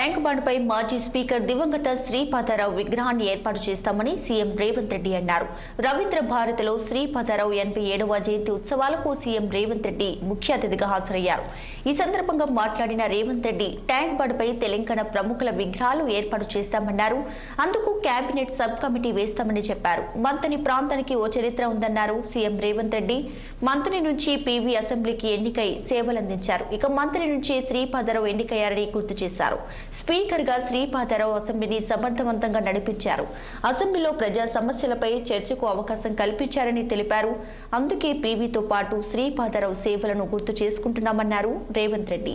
Tank బండ్పై మాజీ speaker దివంగత శ్రీపాదరావు విగ్రహాన్ని ఏర్పాటు చేస్తామని సీఎం రేవంత్ రెడ్డి అన్నారు. రవీంద్ర భారతిలో శ్రీపాదరావు ఎనభై ఏడవ జయంతి ఉత్సవాలకు సీఎం రేవంత్ రెడ్డి ముఖ్య అతిథిగా హాజరయ్యారు. ఈ సందర్భంగా మాట్లాడిన రేవంత్ రెడ్డి ట్యాంక్ బండ్పై తెలంగాణ ప్రముఖుల విగ్రహాలు ఏర్పాటు చేస్తామన్నారు. అందుకు కేబినెట్ సబ్ కమిటీ వేస్తామని చెప్పారు. మంతని ప్రాంతానికి ఓ చరిత్ర ఉందన్నారు సీఎం రేవంత్ రెడ్డి. మంత్రి నుంచి పీవీ అసెంబ్లీకి ఎన్నికై సేవలందించారు. ఇక మంత్రి నుంచి శ్రీపాదరావు ఎన్నికయ్యారని గుర్తు చేశారు. స్పీకర్గా శ్రీపాదరావు అసెంబ్లీని సమర్థవంతంగా నడిపించారు. అసెంబ్లీలో ప్రజా సమస్యలపై చర్చకు అవకాశం కల్పించారని తెలిపారు. అందుకే పీవీతో పాటు శ్రీపాదరావు సేవలను గుర్తు చేసుకుంటున్నామన్నారు రేవంత్ రెడ్డి.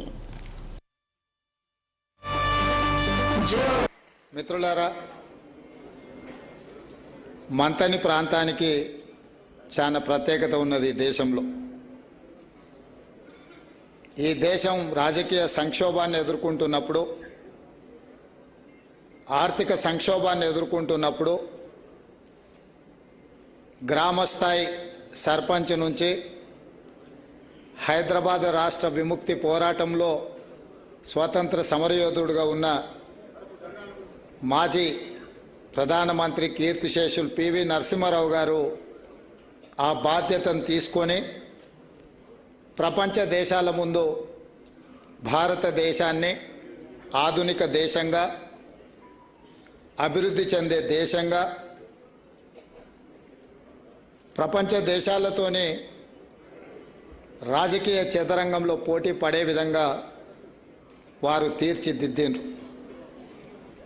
మిత్రులారా మంతని ప్రాంతానికి చాలా ప్రత్యేకత ఉన్నది దేశంలో. ఈ దేశం రాజకీయ సంక్షోభాన్ని ఎదుర్కొంటున్నప్పుడు ఆర్థిక సంక్షోభాన్ని ఎదుర్కొంటున్నప్పుడు గ్రామస్థాయి సర్పంచ్ నుంచి హైదరాబాద్ రాష్ట్ర విముక్తి పోరాటంలో స్వతంత్ర సమరయోధుడుగా ఉన్న మాజీ ప్రధానమంత్రి కీర్తిశేషులు పివి నరసింహారావు గారు ఆ బాధ్యతను తీసుకొని ప్రపంచ దేశాల ముందు భారతదేశాన్ని ఆధునిక దేశంగా అభివృద్ధి చెందే దేశంగా ప్రపంచ దేశాలతోనే రాజకీయ చదరంగంలో పోటీ పడే విధంగా వారు తీర్చిదిద్దిండ్రు.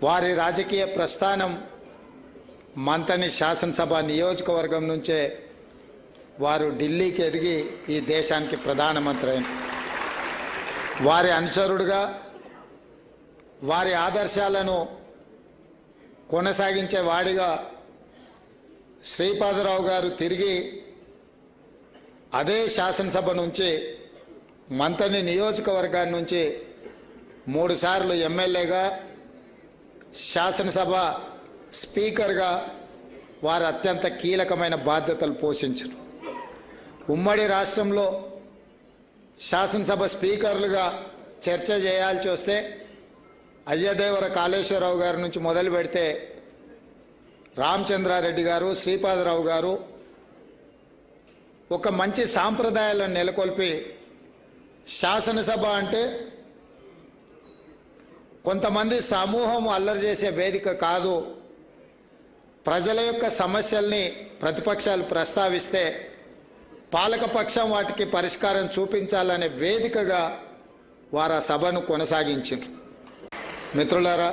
వారి రాజకీయ ప్రస్థానం మంతని శాసనసభ నియోజకవర్గం నుంచే వారు ఢిల్లీకి ఎదిగి ఈ దేశానికి ప్రధానమంత్రి అయిన వారి అనుచరుడుగా వారి ఆదర్శాలను కొనసాగించే వాడిగా శ్రీపాదరావు గారు తిరిగి అదే శాసనసభ నుంచి మంతని నియోజకవర్గాన్ని నుంచి మూడుసార్లు ఎమ్మెల్యేగా శాసనసభ స్పీకర్గా వారు అత్యంత కీలకమైన బాధ్యతలు పోషించరు. ఉమ్మడి రాష్ట్రంలో శాసనసభ స్పీకర్లుగా చర్చ చేయాల్సి వస్తే అయ్యదేవర కాళేశ్వరరావు గారి నుంచి మొదలు పెడితే రామచంద్రారెడ్డి గారు శ్రీపాదరావు గారు ఒక మంచి సాంప్రదాయాలను నెలకొల్పి శాసనసభ అంటే కొంతమంది సమూహం అల్లరి చేసే వేదిక కాదు. ప్రజల యొక్క సమస్యల్ని ప్రతిపక్షాలు ప్రస్తావిస్తే పాలకపక్షం వాటికి పరిష్కారం చూపించాలనే వేదికగా వారు ఆ సభను కొనసాగించారు మిత్రులారా